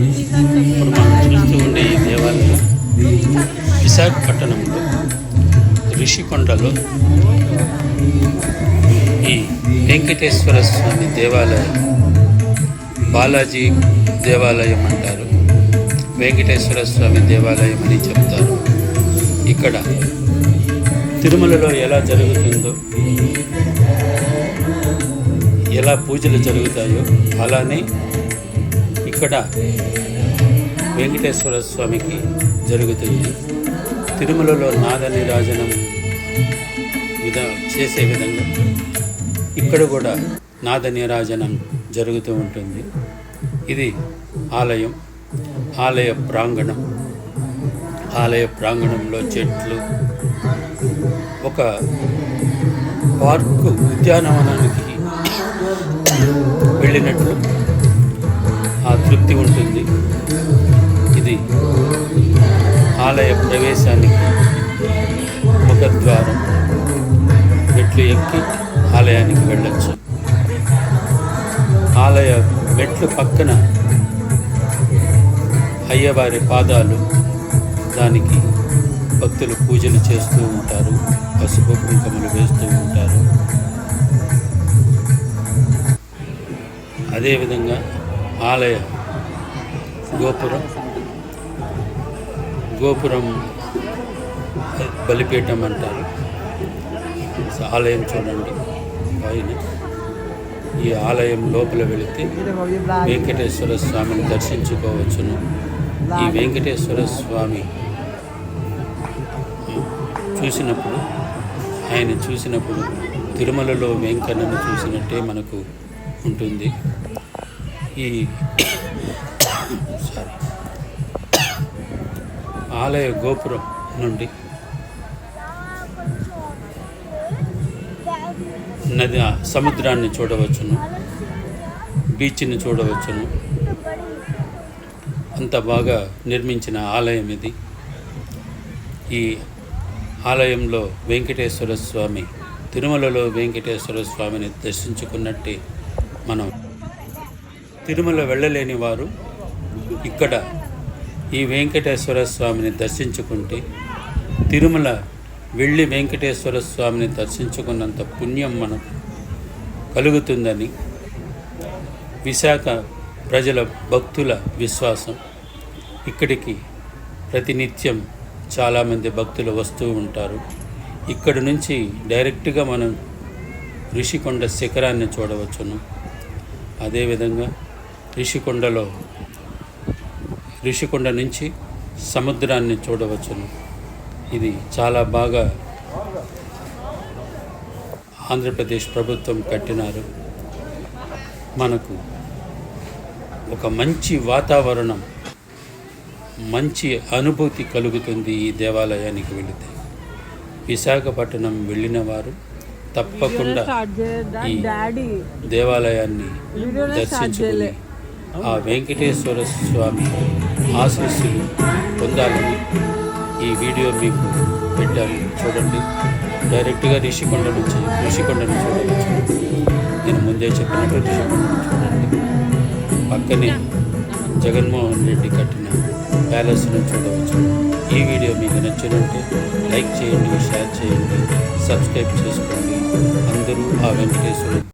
ఇప్పుడు మనం చూస్తూ ఉండే ఈ దేవాలయం విశాఖపట్నంలో ఋషికొండలో ఈ వెంకటేశ్వర స్వామి దేవాలయం బాలాజీ దేవాలయం అంటారు. వెంకటేశ్వర స్వామి దేవాలయం అని చెప్తారు. ఇక్కడ తిరుమలలో ఎలా జరుగుతుందో ఎలా పూజలు జరుగుతాయో అలానే ఇక్కడ వెంకటేశ్వర స్వామికి జరుగుతుంది. తిరుమలలో నాదని నిరాజనం విధ చేసే విధంగా ఇక్కడ కూడా నాద నీరాజనం జరుగుతూ ఉంటుంది. ఇది ఆలయం. ఆలయ ప్రాంగణం. ఆలయ ప్రాంగణంలో చెట్లు. ఒక పార్కు ఉద్యానవనానికి వెళ్ళినట్లు ఆ తృప్తి ఉంటుంది. ఇది ఆలయ ప్రవేశానికి ముఖద్వారం. మెట్లు ఎక్కి ఆలయానికి వెళ్ళచ్చు. ఆలయ మెట్లు పక్కన అయ్యవారి పాదాలు దానికి భక్తులు పూజలు చేస్తూ ఉంటారు. పసుపు కుంకుమలు వేస్తూ ఉంటారు. అదేవిధంగా ఆలయ. గోపురం. గోపురం బలిపీఠం అంటారు. ఆలయం చూడండి పైన. ఈ ఆలయం లోపల వెళితే వెంకటేశ్వర స్వామిని దర్శించుకోవచ్చును. ఈ వెంకటేశ్వర స్వామి చూసినప్పుడు ఆయన చూసినప్పుడు తిరుమలలో వెంకన్నను చూసినట్టే మనకు ఉంటుంది. ఈ సారీ ఆలయ గోపురం నుండి నది సముద్రాన్ని చూడవచ్చును బీచ్ని చూడవచ్చును. అంత బాగా నిర్మించిన ఆలయం ఇది. ఈ ఆలయంలో వెంకటేశ్వర స్వామి తిరుమలలో వెంకటేశ్వర స్వామిని దర్శించుకున్నట్టే మనం తిరుమల వెళ్ళలేని వారు ఇక్కడ ఈ వెంకటేశ్వర స్వామిని దర్శించుకుంటే తిరుమల వెళ్ళి వెంకటేశ్వర స్వామిని దర్శించుకున్నంత పుణ్యం మనకు కలుగుతుందని విశాఖ ప్రజల భక్తుల విశ్వాసం. ఇక్కడికి ప్రతినిత్యం చాలామంది భక్తులు వస్తూ ఉంటారు. ఇక్కడ నుంచి డైరెక్ట్గా మనం ఋషికొండ శిఖరాన్ని చూడవచ్చును. అదేవిధంగా ఋషికొండలో ఋషికొండ నుంచి సముద్రాన్ని చూడవచ్చును. ఇది చాలా బాగా ఆంధ్రప్రదేశ్ ప్రభుత్వం కట్టినారు. మనకు ఒక మంచి వాతావరణం మంచి అనుభూతి కలుగుతుంది ఈ దేవాలయానికి వెళితే. విశాఖపట్నం వెళ్ళిన వారు తప్పకుండా ఈ దేవాలయాన్ని దర్శించుకుని ఆ వెంకటేశ్వర స్వామి ఆశీస్సులు పొందాలని ఈ వీడియో మీకు పెట్టాను చూడండి. డైరెక్ట్గా రిషికొండ నుంచి రిషికొండను చూడవచ్చు నేను ముందే చెప్పినట్టు రిషికొండను చూడండి. పక్కనే జగన్మోహన్ రెడ్డి కట్టిన ప్యాలెస్ను చూడవచ్చు. ఈ వీడియో మీకు నచ్చినట్టే లైక్ చేయండి షేర్ చేయండి సబ్స్క్రైబ్ చేసుకోండి. అందరూ ఆ వెంకటేశ్వర